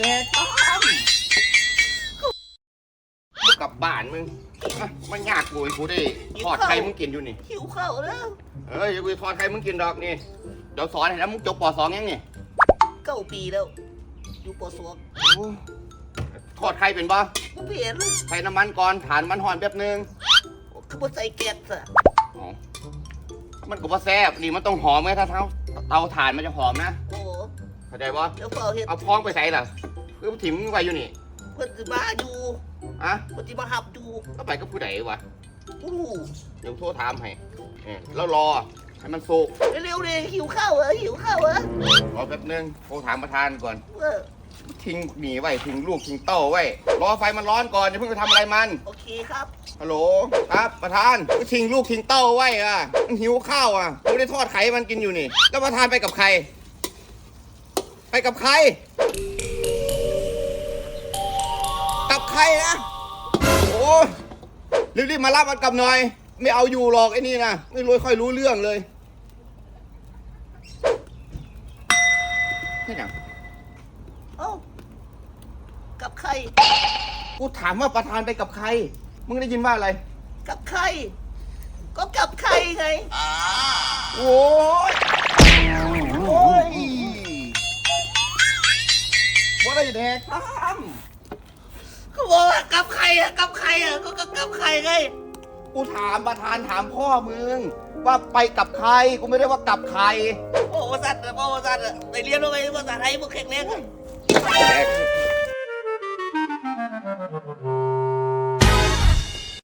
แดกต้อมกลับบ้านมึงมันยากกูให้กูดิทอดไข่มึงกินอยู่นี่ หิวข้าวแล้วเฮ้ยกูทอดไข่มึงกินดอกนี่ เดี๋ยวสอนให้แล้วมึงจบปสองยังนี่เก้าปีแล้ว อยู่ปสวทอดไข่เป็นบ่กูเปลี่ยนใส่น้ำมันก่อนฐานมันหอนแป๊บนึงคือบนใส่เกล็ดสิมันก็บ่แซ่บนี่มันต้องหอมไงถ้าเท้าเตาถ่านมันจะหอมนะ กู เข้าใจบ่เดี๋ยวเฝ้าเห็ดเอาพร้องไปใส่ล่ะคือถิ่มมึงไว้อยู่นี่เพิ่นสิมาอยู่อะเพิ่นสิมาหับอยู่ก็ไปกับผู้ใดวะอู้เดี๋ยวโทรถามให้เอ้ยแล้วรอให้มันสุกเร็วๆเลยหิวข้าวเหรอหิวข้าวเหรอรอแป๊บนึงโทรถามประธานก่อนเออทิ้งหมีไว้ทิ้งลูกทิ้งเต้าไว้รอไฟมันร้อนก่อนอย่าเพิ่งไปทำอะไรมัน โอเคครับฮัลโหลครับประธานก็ทิ้งลูกทิ้งเต้าไว้อะมันหิวข้าวอะผมได้ทอดไข่มันกินอยู่นี่ แล้วประธานไปกับใคร ไปกับใคร กับใครนะ โอ้รีบๆมารับมันกลับหน่อย ไม่เอาอยู่หรอกไอ้นี่นะไม่รู้ค่อยรู้เรื่องเลยนี่ยังเอ้ากับใคร กูถามว่าประธานไปกับใคร มึงได้ยินว่าอะไร กับใคร ก็กับใครไง โอ้ย ว่าได้แดกตามเขาบอกว่ากับใครอะกับใครอะก็ก็กับใครไงกูถามประธานถามพ่อมึง ว่าไปกับใครกูไม่ได้ว่ากับใครโอ้ภาษาโอ้ภาษาอะไปเรียนว่าไงภาษาไทยมึงแข็งแรงไงแดก